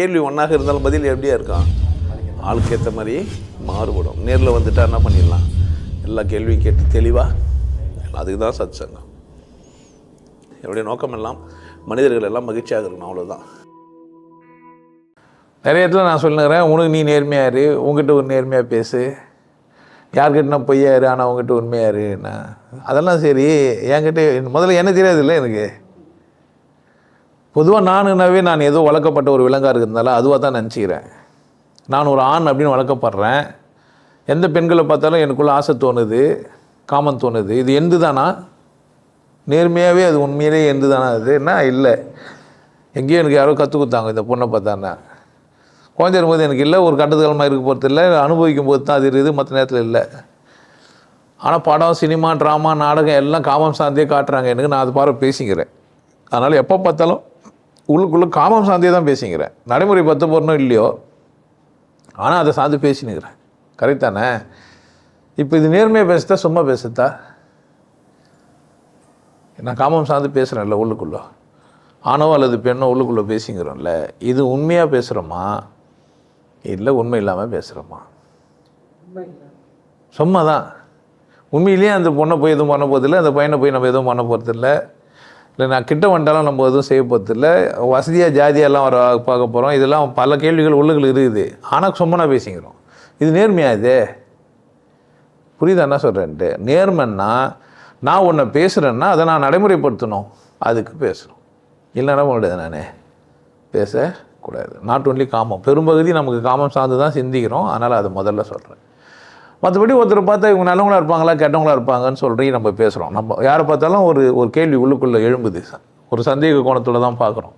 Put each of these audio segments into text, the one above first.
கேள்வி ஒன்றாக இருந்தாலும் பதில் எப்படியா இருக்கான் ஆளுக்கு ஏற்ற மாதிரி மாறுபடும். நேரில் வந்துட்டா என்ன பண்ணிடலாம்? எல்லா கேள்வியும் கேட்டு தெளிவாக அதுக்கு தான் சத் சங்கம் என்னுடைய நோக்கம் எல்லாம் மனிதர்கள் எல்லாம் மகிழ்ச்சியாக இருக்கணும் அவ்வளோதான் நிறைய இடத்துல நான் சொல்லுங்கிறேன் உனக்கு நீ நேர்மையாக இரு உங்ககிட்ட ஒரு நேர்மையாக பேசு. யார்கிட்ட நான் பொய்யாரு ஆனால் உங்ககிட்ட உண்மையாரு நான் அதெல்லாம் சரி என்கிட்ட முதல்ல என்ன தெரியாது இல்லை எனக்கு. பொதுவாக நானுனாவே நான் ஏதோ வளர்க்கப்பட்ட ஒரு விலங்காக இருந்தாலும் அதுவாக தான் நினச்சிக்கிறேன். நான் ஒரு ஆண் அப்படின்னு வளர்க்கப்படுறேன். எந்த பெண்களை பார்த்தாலும் எனக்குள்ள ஆசை தோணுது காமன் தோணுது. இது எந்து தானா நேர்மையாகவே அது உண்மையிலேயே எந்து தானா அது என்ன? இல்லை. எங்கேயோ எனக்கு யாரோ கற்றுக் கொடுத்தாங்க இந்த பொண்ணை பார்த்தான்னா. குழந்தை இருக்கும்போது எனக்கு இல்லை ஒரு கட்டத்துக்காலமாக இருக்க போகிறது இல்லை அனுபவிக்கும் போது தான் அது இருக்குது மற்ற நேரத்தில் இல்லை. ஆனால் படம் சினிமா ட்ராமா நாடகம் எல்லாம் காமம் சார்ந்தே காட்டுறாங்க எனக்கு. நான் அது பார்வை பேசிக்கிறேன். அதனால் எப்போ பார்த்தாலும் உள்ளுக்குள்ளே காமம் சார்ந்தே தான் பேசிக்கிறேன் நடைமுறை பத்து போடணும் இல்லையோ? ஆனால் அதை சார்ந்து பேசினுக்கிறேன் கரெக்ட் தானே? இப்போ இது நேர்மையாக பேசுதா சும்மா பேசுதா? நான் காமம் சார்ந்து பேசுகிறேன்ல உள்ளுக்குள்ளே. ஆணோ அல்லது பெண்ணோ உள்ளுக்குள்ளே பேசிங்கிறோம்ல இது உண்மையாக பேசுகிறோமா இல்லை உண்மை இல்லாமல் பேசுகிறோமா சும்மா தான் உண்மையிலேயே அந்த பொண்ணை போய் எதுவும் பண்ண போகிறதில்ல அந்த பையனை போய் நம்ம எதுவும் பண்ண போகிறதில்ல இல்லை நான் கிட்ட வந்துட்டாலும் நம்ம எதுவும் செய்ய போகிறதில்ல வசதியாக ஜாதியெல்லாம் வர பார்க்க போகிறோம் இதெல்லாம் பல கேள்விகள் உள்ளுகள் இருக்குது. ஆனால் சும்மனா பேசிக்கிறோம். இது நேர்மையா இது? புரியுதா என்ன சொல்கிறேன்ட்டு நேர்மைன்னா நான் உன்னை பேசுகிறேன்னா அதை நான் நடைமுறைப்படுத்தணும். அதுக்கு பேசணும். இல்லைன்னா முடியாது நானே. பேசக்கூடாது. நாட் ஒன்லி காமம். பெரும்பகுதி நமக்கு காமம் சார்ந்து தான் சிந்திக்கிறோம். அதனால் அதை முதல்ல சொல்கிறேன் மற்றபடி ஒருத்தர் பார்த்தா இவங்க நல்லவங்களா இருப்பாங்களா கெட்டவங்களா இருப்பாங்கன்னு சொல்கிறீங்க நம்ம பேசுகிறோம் நம்ம யாரை பார்த்தாலும் ஒரு ஒரு கேள்வி உள்ளுக்குள்ளே எழும்புது. ஒரு சந்தேக கோணத்தில் தான் பார்க்குறோம்.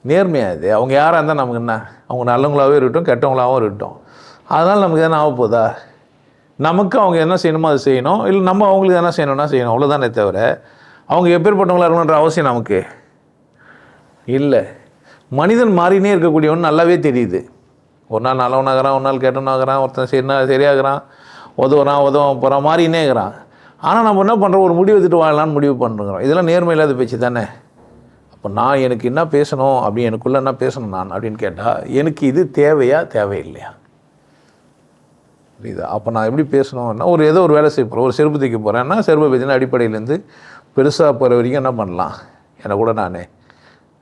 நேர்மையாக இது. அவங்க யாராக இருந்தால் நமக்கு என்ன? அவங்க நல்லவங்களாகவே இருக்கட்டும் கெட்டவங்களாகவும் இருக்கட்டும். அதனால் நமக்கு எதனா ஆக போதா? நமக்கு அவங்க என்ன செய்யணுமோ அதை செய்யணும். இல்லை நம்ம அவங்களுக்கு என்ன செய்யணும்னா செய்யணும். அவ்வளோதானே தவிர அவங்க எப்பேற்பட்டவங்களாக இருக்கணுன்ற அவசியம் நமக்கு. இல்லை. மனிதன் மாறினே இருக்கக்கூடியவன் நல்லாவே தெரியுது. ஒரு நாள் நல்லவனாகிறான் ஒரு நாள் கெட்டவனாகிறான் ஒருத்தன் சரினா சரியாகிறான் உதவுறான் உதவ போகிறான் மாதிரின்னே இருக்கிறான் ஆனால் நம்ம என்ன பண்ணுறோம் ஒரு முடிவு எடுத்துட்டு வாழலாம்னு முடிவு பண்ணுறோம் இதெல்லாம் நேர்மை இல்லாத பேச்சு தானே. அப்போ நான் எனக்கு என்ன பேசணும் அப்படி எனக்குள்ளே என்ன பேசணும் நான் அப்படின்னு கேட்டால் எனக்கு இது தேவையா தேவையில்லையா? புரியுதா? அப்போ நான் எப்படி பேசணும்னா ஒரு ஏதோ ஒரு வேலை செய்ய போகிறேன் ஒரு செருப்பு தைக்க போகிறேன்னா செருப்பு பேச்சின அடிப்படையிலேருந்து பெருசாக போகிற வரைக்கும் என்ன பண்ணலாம்? என்னை கூட நான்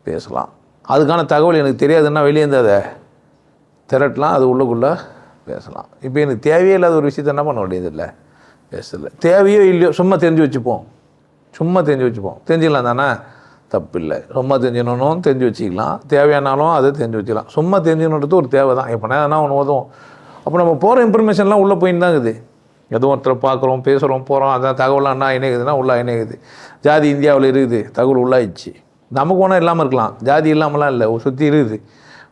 பேசலாம். அதுக்கான தகவல் எனக்கு தெரியாதுன்னா வெளியே அதை திரட்டலாம் அது உள்ளுக்குள்ளே பேசலாம். இப்போ எனக்கு தேவையே இல்லாத ஒரு விஷயத்த என்ன பண்ண வேண்டியதில்லை? பேசல. தேவையோ இல்லையோ சும்மா தெரிஞ்சு வச்சுப்போம். சும்மா தெரிஞ்சு வச்சுப்போம். தெரிஞ்சுக்கலாம் தானே? தப்பு இல்லை சும்மா தெரிஞ்சுக்கணும் தெரிஞ்சு வச்சுக்கலாம். தேவையானாலும் அதை தெரிஞ்சு வச்சுக்கலாம். சும்மா தெரிஞ்சுக்கணுன்றது ஒரு தேவை தான். இப்போ நான் ஒன்று உதவும். அப்போ நம்ம போகிற இன்ஃபர்மேஷன்லாம் உள்ளே போயின்னு தான் இருக்குது. ஏதோ ஒருத்தரை பார்க்குறோம் பேசுகிறோம் போகிறோம் அதான் தகவலாம் என்ன இணைக்குதுன்னா உள்ளே இணைக்குது ஜாதி இந்தியாவில் இருக்குது. தகவல் உள்ளாயிடுச்சு. நமக்கு ஒன்றும் இல்லாமல் இருக்கலாம். ஜாதி இல்லாமலாம் இல்லை. சுற்றி இருக்குது.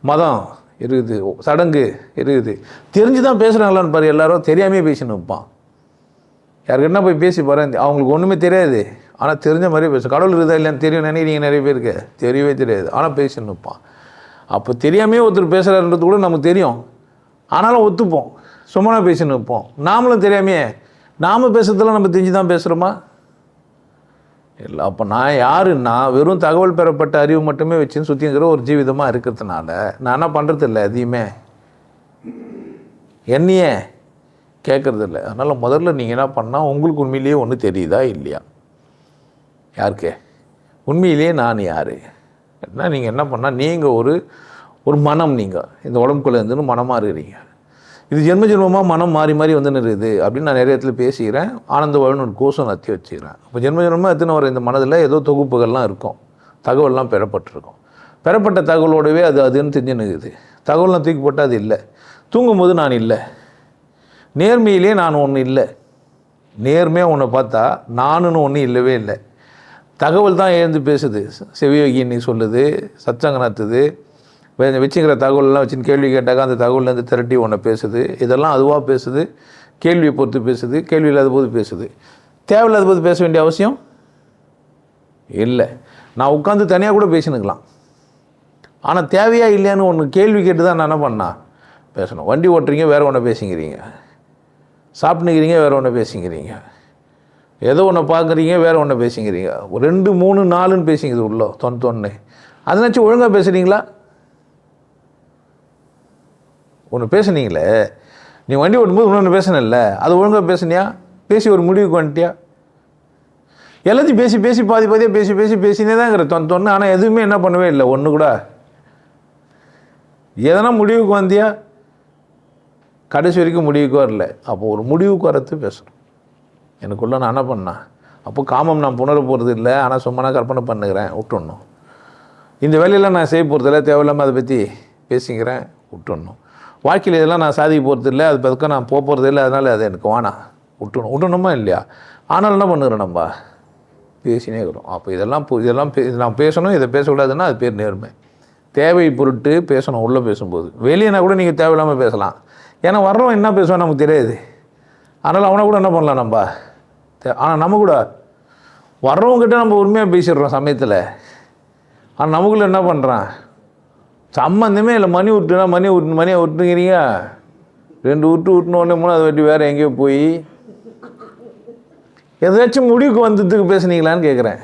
மதம். இருக்குது. சடங்கு இருக்குது. தெரிஞ்சு தான் பேசுகிறாங்களான்னு பாரு எல்லாரும் தெரியாமே பேசின்னு இருப்பான். யாருக்கிட்ட போய் பேசி பாரு அவங்களுக்கு ஒன்றுமே தெரியாது. ஆனால் தெரிஞ்ச மாதிரியே பேசும் கடவுள் இருக்குதா இல்லைன்னு தெரியும் நினைக்கிறீங்க நிறைய பேருக்கு. தெரியவே தெரியாது. ஆனால் பேசின்னு இருப்பான். அப்போ தெரியாமே ஒருத்தர் பேசுகிறாருன்றது கூட நமக்கு தெரியும். ஆனாலும் ஒத்துப்போம். சும்மா பேசின்னு இருப்போம். நாமளும் தெரியாமையே நாம் பேசுறதெல்லாம் நம்ம தெரிஞ்சு தான் பேசுகிறோமா இல்லை அப்போ நான் யாருன்னா வெறும் தகவல் பெறப்பட்ட அறிவு மட்டுமே வச்சுன்னு சுற்றிங்கிற ஒரு ஜீவிதமாக இருக்கிறதுனால நான் என்ன பண்ணுறது இல்லை எதையுமே. என்னையே கேட்குறது இல்லை அதனால் முதல்ல நீங்கள் என்ன பண்ணால் உங்களுக்கு உண்மையிலேயே ஒன்று தெரியுதா இல்லையா? யாருக்கு? உண்மையிலேயே நான் யார்? என்ன நீங்கள் என்ன பண்ணால் நீங்கள் ஒரு ஒரு மனம் நீங்கள் இந்த உடம்புக்குள்ளே இருந்துன்னு மனமாக இருக்கிறீங்க. இது ஜென்ம ஜென்மமாக மனம் மாறி மாறி வந்து இருக்குது அப்படின்னு நான் நிறைய இடத்துல பேசிக்கிறேன். ஆனந்த வாழ்னு ஒரு கோஷம் நத்தி வச்சுக்கிறேன் அப்போ ஜென்ம ஜென்மமாக எத்தனை வர இந்த மனதில் ஏதோ தொகுப்புகள்லாம் இருக்கும். தகவல்லாம் பெறப்பட்டிருக்கும். பெறப்பட்ட தகவலோடவே அது அதுன்னு தெரிஞ்சு நிற்குது தகவல்லாம் தூக்கி போட்டால் அது இல்லை. தூங்கும்போது நான் இல்லை. நேர்மையிலே நான் ஒன்று இல்லை. நேர்மையாக ஒன்றை பார்த்தா நானுன்னு ஒன்று இல்லவே இல்லை. தகவல் தான் எழுந்து பேசுது. செவியோகி சொல்லுது சச்சங்க நடத்துது வச்சுக்கிற தகவலெல்லாம் வச்சுன்னு கேள்வி கேட்டாக்கா அந்த தகவல்லேருந்து திரட்டி ஒன்று பேசுது. இதெல்லாம் அதுவாக பேசுது. கேள்வியை பொறுத்து பேசுது. கேள்வி இல்லாத போது பேசுது. தேவையில்லாத போது பேச வேண்டிய அவசியம் இல்லை. நான் உட்காந்து தனியாக கூட பேசினுக்கலாம். ஆனால் தேவையா இல்லையான்னு ஒன்று கேள்வி கேட்டு தான் நான் என்ன பண்ணா? பேசணும். வண்டி ஓட்டுறீங்க வேறு ஒன்று பேசிக்கிறீங்க. சாப்பிட்டுக்கிறீங்க வேறு ஒன்று பேசிக்கிறீங்க. ஏதோ ஒன்று பார்க்குறீங்க வேறு ஒன்று பேசிக்கிறீங்க. ரெண்டு மூணு நாலுன்னு பேசிங்குது உள்ளோ தொன் தொன்று அதனாச்சும் ஒழுங்காக பேசுகிறீங்களா ஒன்று பேசுனீங்களே? நீ வண்டி ஓட்டும்போது இன்னொன்று பேசுனல்ல அது ஒழுங்காக பேசுனியா? பேசி ஒரு முடிவுக்கு வந்துட்டியா? எல்லாத்தையும் பேசி பேசி பாதி பாதியாக பேசி பேசி பேசினே தான் இருக்கிற தொன் தொன்று ஆனால் எதுவுமே என்ன பண்ணவே இல்லை ஒன்று கூட. எதனா முடிவுக்கு வந்தியா? கடைசி வரைக்கும் முடிவுக்கு வரல. அப்போ ஒரு முடிவுக்கு வரத்து பேசணும். எனக்குள்ள நான் என்ன பண்ணேன்? அப்போ காமம் நான் புணர போகிறது இல்லை. ஆனால் சும்மா நான் கற்பனை பண்ணுகிறேன் விட்டுடணும். இந்த வேலையெல்லாம் நான் செய்ய போகிறதில்ல தேவையில்லாமல் அதை பற்றி பேசிக்கிறேன் விட்டுடணும். வாழ்க்கையில் இதெல்லாம் நான் சாதிக்க போகிறது இல்லை அது பதுக்க நான் போக போகிறது இல்லை அதனால் அது எனக்கு வேணாம் விட்டுணும் விட்டணுமா இல்லையா? ஆனாலும் என்ன பண்ணுகிறோம் நம்ம? பேசினே இருக்கிறோம். அப்போ இதெல்லாம் இதெல்லாம் பே- நான் பேசணும் இதை பேசக்கூடாதுன்னா அது பேர் நேர்மை. தேவை பொருட்டு பேசணும் உள்ளே பேசும்போது. வெளியேனா கூட நீங்கள் தேவையில்லாமல் பேசலாம். ஏன்னா வர்றவன் என்ன பேசுவான் நமக்கு தெரியாது. அதனால் அவனை கூட என்ன பண்ணலாம் நம்ம? ஆனால் நம்ம கூட வர்றவங்ககிட்ட நம்ம உண்மையாக பேசிடுறோம் சமயத்தில். ஆனால் நமக்குள்ள என்ன பண்ணுறான் சம்மந்தமே இல்லை மணி விட்டுனா மணி விட்டு மணியை விட்டுங்கிறீங்க ரெண்டு விட்டு விட்டுன உடனே மூணாவது வாட்டி வேறு எங்கேயோ போய். எதாச்சும் முடிவுக்கு வந்ததுக்கு பேசுனீங்களான்னு கேட்குறேன்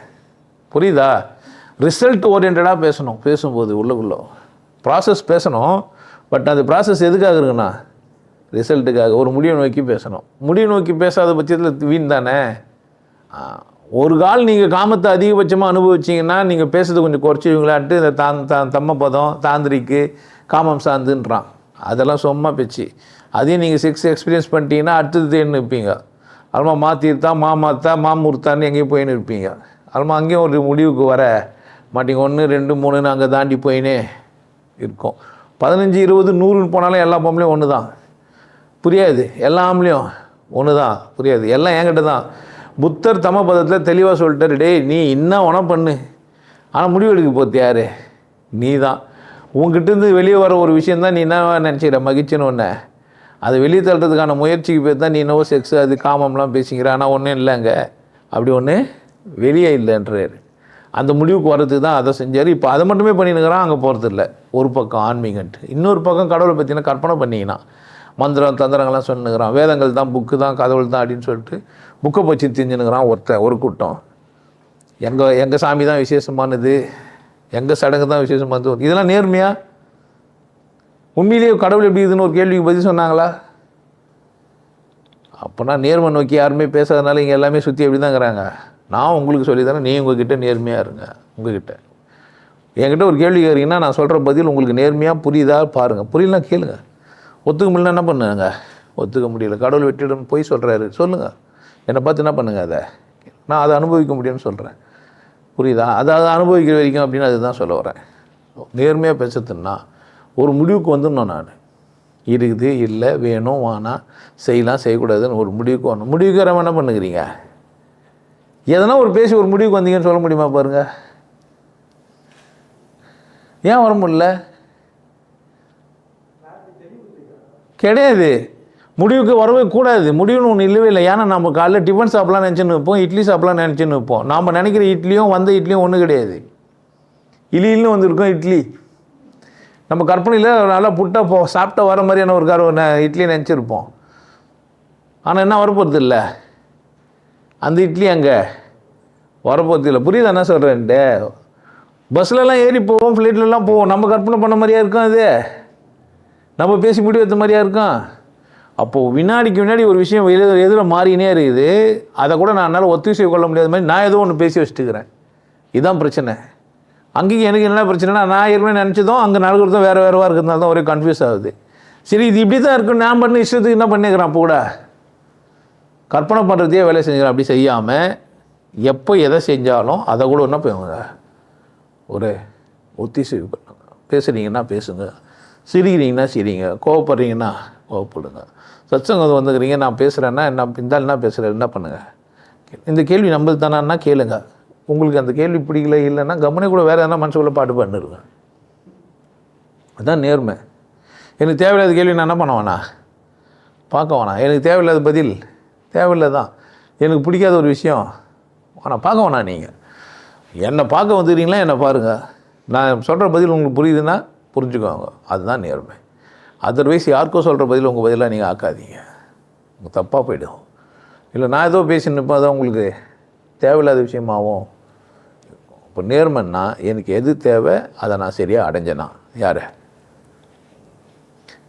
புரியுதா? ரிசல்ட் ஓரியன்டாக பேசணும். பேசும்போது உள்ளுக்குள்ளே. ப்ராசஸ் பேசணும். பட் அந்த ப்ராசஸ் எதுக்காக இருக்குண்ணா ரிசல்ட்டுக்காக ஒரு முடிவை நோக்கி பேசணும். முடிவு நோக்கி பேசாத பட்சத்தில் வீண் தானே? ஆ, ஒரு கால் நீங்கள் காமத்தை அதிகபட்சமாக அனுபவிச்சிங்கன்னா நீங்கள் பேசுறது கொஞ்சம் குறைச்சிவங்களான்ட்டு இந்த தான் தான் தம்ம பதம் தாந்திரிக்கு காமம் சார்ந்துன்றான். அதெல்லாம் சும்மா பேச்சு. அதையும் நீங்கள் செக்ஸ் எக்ஸ்பீரியன்ஸ் பண்ணிட்டீங்கன்னா அடுத்தது தேன்னு இருப்பீங்க. அல்மா மாத்தீர்த்தா மாமாத்தா மாமூர்த்தான்னு எங்கேயும் போயின்னு இருப்பீங்க. அல்மா அங்கேயும் ஒரு முடிவுக்கு வர மாட்டிங்க. ஒன்று ரெண்டு மூணுன்னு அங்கே தாண்டி போயினே இருக்கும். பதினஞ்சு இருபது நூறுன்னு போனாலும் எல்லா பொம்பளையும் ஒன்று தான் புரியாது. எல்லா ஆம்பளையும் ஒன்று தான் புரியாது. எல்லாம் என்கிட்ட தான் புத்தர் தமபதத்தில் தெளிவாக சொல்லிட்டாரு டேய் நீ என்ன உன பண்ணு. ஆனால் முடிவு எடுக்க போத்து யாரு? நீ தான் உங்ககிட்டருந்து வெளியே வர ஒரு விஷயந்தான் நீ என்ன நினச்சிக்கிற? மகிழ்ச்சின்னு ஒன்று அதை வெளியே தள்ளுறதுக்கான முயற்சிக்கு பேர் தான் நீ என்னவோ செக்ஸ் அது காமம்லாம் பேசிக்கிற. ஆனால் ஒன்றும் இல்லைங்க அப்படி ஒன்று வெளியே இல்லைன்றாரு. அந்த முடிவுக்கு வர்றதுக்கு தான் அதை செஞ்சார். இப்போ அதை மட்டுமே பண்ணினுக்கிறான் அங்கே போகிறது இல்லை ஒரு பக்கம் ஆன்மீகன்ட்டு. இன்னொரு பக்கம் கடவுளை பற்றின கற்பனை பண்ணிக்கினா மந்திரம் தந்திரங்கள்லாம் சொன்னுக்கிறான் வேதங்கள் தான் புக்கு தான் கடவுள் தான் அப்படின்னு சொல்லிட்டு புக்கை போச்சு தெரிஞ்சுனுக்கிறான் ஒருத்தன் ஒரு கூட்டம். எங்கள் எங்கள் சாமி தான் விசேஷமானது? எங்கள் சடங்கு தான் விசேஷமானது? இதெல்லாம் நேர்மையா? உண்மையிலேயே கடவுள் எப்படி இதுன்னு ஒரு கேள்விக்கு பதில் சொன்னாங்களா? அப்போனா நேர்மை நோக்கி யாருமே பேசாதனால இங்கே எல்லாமே சுற்றி எப்படி தாங்கிறாங்க நான் உங்களுக்கு சொல்லி தரேன் நீ உங்ககிட்ட நேர்மையாக இருங்க உங்ககிட்ட. என்கிட்ட ஒரு கேள்வி கேட்குறீங்கன்னா நான் சொல்கிற பதில் உங்களுக்கு நேர்மையாக புரியுதா? பாருங்கள் புரியலாம் கேளுங்கள் ஒத்துக்க முடியல என்ன பண்ணுங்க? ஒத்துக்க முடியல. கடவுள் வெற்றிடம் போய் சொல்கிறாரு சொல்லுங்கள் என்னை பார்த்து என்ன பண்ணுங்க அதை? நான் அதை அனுபவிக்க முடியும்னு சொல்கிறேன் புரியுதா? அதை அதை அனுபவிக்கிற வரைக்கும் அப்படின்னு அதுதான் சொல்ல வரேன். நேர்மையாக பேசுறதுன்னா ஒரு முடிவுக்கு வந்துடணும் நான். இருக்குது இல்லை வேணும் வேணாம் செய்யலாம் செய்யக்கூடாதுன்னு ஒரு முடிவுக்கு வரணும். முடிவுக்கு வரவன் என்ன பண்ணுகிறீங்க? எதனா ஒரு பேசி ஒரு முடிவுக்கு வந்தீங்கன்னு சொல்ல முடியுமா பாருங்கள் ஏன் வர முடியல? கிடையாது. முடிவுக்கு வரவே கூடாது. முடிவுன்னு ஒன்று இல்லவே இல்லை. ஏன்னா நம்ம காலைல டிஃபன் சாப்பிட்லாம் நினச்சின்னு வைப்போம் இட்லி சாப்பிட்லாம் நினச்சின்னு வைப்போம் நாம் நினைக்கிற இட்லியும் வந்த இட்லியும் ஒன்றும் கிடையாது. இலின்னு வந்திருக்கும் இட்லி. நம்ம கற்பனையில் நல்லா புட்டா போ சாப்பிட்டா வர மாதிரியான ஒரு கார இட்லி நினச்சிருப்போம். ஆனால் என்ன வரப்போகிறது இல்லை. அந்த இட்லி அங்கே வரப்போகிறது இல்லை. புரியுதா என்ன சொல்கிறேன்ட்டு பஸ்லலாம் ஏறி போவோம் ஃப்ளைட்லலாம் போவோம். நம்ம கற்பனை பண்ண மாதிரியா இருக்கும் அது. நம்ம பேசி முடிவு எடுத்த மாதிரியா இருக்கும் அப்போது வினாடிக்கு வினாடி ஒரு விஷயம் எதில் எதில் மாறினே இருக்குது. அதை கூட நான் என்னால் ஒத்துழைப்பு கொள்ள முடியாத மாதிரி நான் ஏதோ ஒன்று பேசி வச்சுட்டுக்கிறேன். இதுதான் பிரச்சனை. அங்கேயும் எனக்கு என்ன பிரச்சனைனா நான் ஏற்கனவே நினச்சதும் அங்கே நடக்கிறதும் வேறு வேறுவா இருக்கிறதுனால தான் ஒரே கன்ஃபியூஸ் ஆகுது. சரி இது இப்படி தான் இருக்கும் நான் பண்ண இஷ்டத்துக்கு என்ன பண்ணிக்கிறேன் அப்போ கூட? கற்பனை பண்ணுறதையே வேலை செஞ்சுக்கிறேன். அப்படி செய்யாமல் எப்போ எதை செஞ்சாலும் அதை கூட என்ன போய் ஒரு ஒத்திசைவு பண்ணுங்க பேசுகிறீங்கன்னா பேசுங்க. சிரிக்கிறீங்கன்னா சிரிங்க கோவப்படுறீங்கன்னா கோவப்படுங்க. சத்சங்கம் வந்துக்கிறீங்க நான் பேசுகிறேன்னா என்ன இருந்தால் என்ன பேசுகிறேன் என்ன பண்ணுங்கள் இந்த கேள்வி நம்மளுக்கு தானா கேளுங்க. உங்களுக்கு அந்த கேள்வி பிடிக்கல இல்லைன்னா கவனி கூட வேறு எதனா மனசுக்குள்ளே பாட்டு பண்ணிருங்க அதுதான் நேர்மை. எனக்கு தேவையில்லாத கேள்வி நான் என்ன பண்ண வேணாம் பார்க்க வேணாம் எனக்கு தேவையில்லாத பதில்? தேவையில்லை தான் எனக்கு பிடிக்காத ஒரு விஷயம்? ஆனால் பார்க்க வேணாம் நீங்கள் என்னை பார்க்க வந்துக்கிறீங்களா என்னை பாருங்கள் நான் சொல்கிற பதில் உங்களுக்கு புரியுதுன்னா புரிஞ்சுக்கோங்க. அதுதான் நேர்மை. அதர்வைஸ் யாருக்கோ சொல்கிற பதில் உங்கள் பதிலாக நீங்கள் ஆக்காதீங்க. உங்கள் தப்பாக போயிடும். இல்லை நான் ஏதோ பேசினப்போ அதான் உங்களுக்கு தேவையில்லாத விஷயமாகவும் இப்போ நேர்மைன்னா எனக்கு எது தேவை அதை நான் சரியாக அடைஞ்சேனா? யார்?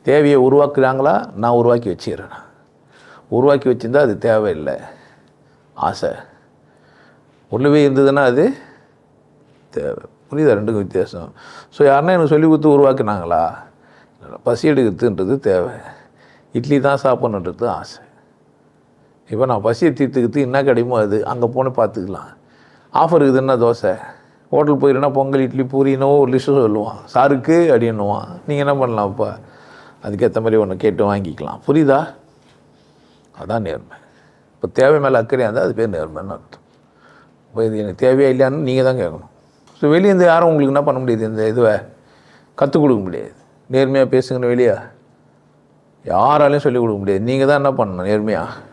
தேவையை உருவாக்குறாங்களா? நான் உருவாக்கி வச்சுக்கிறேன்? உருவாக்கி வச்சிருந்தா அது தேவையில்லை. ஆசை. உள்ளவே இருந்ததுன்னா அது தேவை. புரியுதா? ரெண்டுக்கும் வித்தியாசம். ஸோ யாருன்னா எனக்கு சொல்லி கொடுத்து உருவாக்குனாங்களா? பசி எடுக்கிறதுன்றது தேவை. இட்லி தான் சாப்பிட்ணுன்றது ஆசை. இப்போ நான் பசியை தீர்த்துக்கிறது என்ன கிடைமோ அது அங்கே போன பார்த்துக்கலாம். ஆஃபர் இருக்குதுன்னா தோசை? ஹோட்டல் போயிருந்தா பொங்கல் இட்லி பூரினோ ஒரு லிஸ்ட்டு சொல்லுவான். சாருக்கு அப்படின்னுவான். நீங்கள் என்ன பண்ணலாம் இப்போ அதுக்கேற்ற மாதிரி ஒன்று கேட்டு வாங்கிக்கலாம். புரியுதா? அதான் நேர்மை. இப்போ தேவை மேலே அக்கறையாக இருந்தால் அது பேர் நேர்மைன்னு அர்த்தம். இப்போ இது எனக்கு தேவையா இல்லையான்னு நீங்கள் தான் கேட்கணும். ஸோ வெளியே இருந்து யாரும் உங்களுக்கு என்ன பண்ண முடியுது இந்த இதுவை? கற்றுக் கொடுக்க முடியாது. நேர்மையாக பேசுங்கன்னு வெளியே. யாராலையும் சொல்லிக் கொடுக்க முடியாது. நீங்கள் தான் என்ன பண்ணணும் நேர்மையாக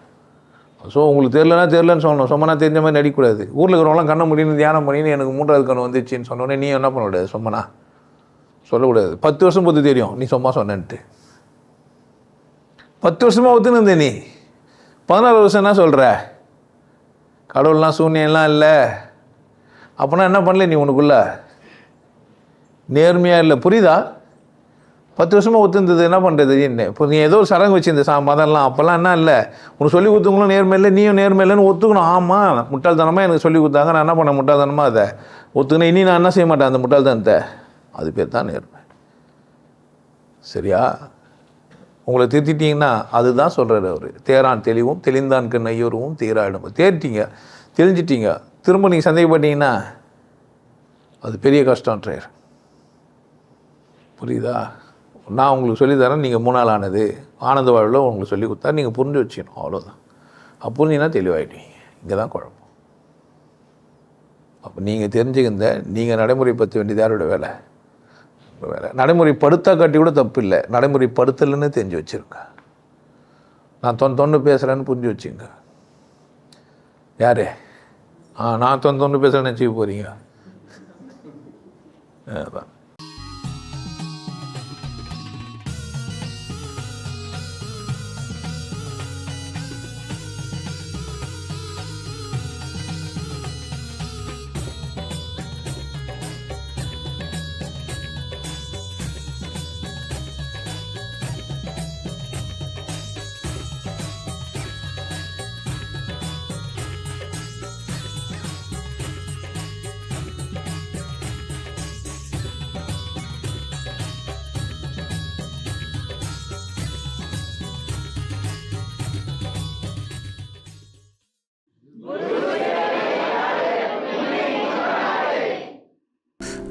ஸோ உங்களுக்கு தெரிலனா தெரிலன்னு சொல்லணும். சொம்மனா தெரிஞ்ச மாதிரி நடிக்கக்கூடாது. ஊரில் இருக்கிறவங்களாம் கண்ண முடியும்னு தியானம் பண்ணின்னு எனக்கு மூன்றாவது கண்ணு வந்துச்சுன்னு சொன்னோடனே நீ என்ன பண்ணக்கூடாது சொம்மனா? சொல்லக்கூடாது. பத்து வருஷம் பொறுத்து தெரியும். நீ சும்மா சொன்னேன்ட்டு. பத்து வருஷமாக ஒத்துன்னு இருந்த நீ. பதினாறு வருஷம் என்ன சொல்கிற கடவுள்லாம் சூன்யம்லாம் இல்லை. அப்போனா என்ன பண்ணல நீ உனக்குள்ள? நேர்மையாக இல்லை புரியுதா? பத்து வருஷமாக ஒத்துந்தது என்ன பண்ணுறது என்ன இப்போ நீ ஏதோ ஒரு சடங்கு வச்சிருந்த சா மதம்லாம் அப்போல்லாம் என்ன இல்லை? உனக்கு சொல்லி கொடுத்தவங்களும் நேர்மை இல்லை நீயும் நேர்மை இல்லைன்னு ஒத்துக்கணும். ஆமாம் முட்டாள்தனமாக எனக்கு சொல்லி கொடுத்தாங்க. நான் என்ன பண்ண முட்டாள்தனமாக அதை? ஒத்துக்கணும் இனி நான் என்ன செய்ய மாட்டேன் அந்த முட்டாள்தனத்தை? அது பேர் தான் நேர்மை. சரியா? உங்களை திருத்திட்டிங்கன்னா அதுதான் சொல்கிறார் அவர். தேரான் தெளிவும் தெளிந்தான் கண் ஐயோருவும் தீராயிடும். தேர்ட்டிங்க தெளிஞ்சிட்டிங்க. திரும்ப நீங்கள் சந்தேகப்பட்டீங்கன்னா அது பெரிய கஷ்டன்றார் புரியுதா? நான் உங்களுக்கு சொல்லித்தரேன் நீங்கள் நீங்கள் மூணாள் ஆனது. ஆனந்த வாழ்வில் உங்களுக்கு சொல்லி கொடுத்தா நீங்கள் புரிஞ்சு வச்சுக்கணும் அவ்வளோதான் அப்போ புரிஞ்சிங்கன்னா தெளிவாயிடுவீங்க. இங்கே தான் குழப்பம். அப்போ நீங்கள் தெரிஞ்சுக்கிந்த நீங்கள் நடைமுறைப்படுத்த வேண்டியது யாரோட வேலை? வேலை. நடைமுறைப்படுத்தா காட்டி கூட தப்பு இல்லை. நடைமுறைப்படுத்தலைன்னு தெரிஞ்சு வச்சுருங்க. நான் தொன் தொன்று பேசுகிறேன்னு புரிஞ்சு வச்சுங்க யார்? நான் தொன் தொன்று பேசுகிறேன்னு நினச்சிக்க போகிறீங்க அதான்.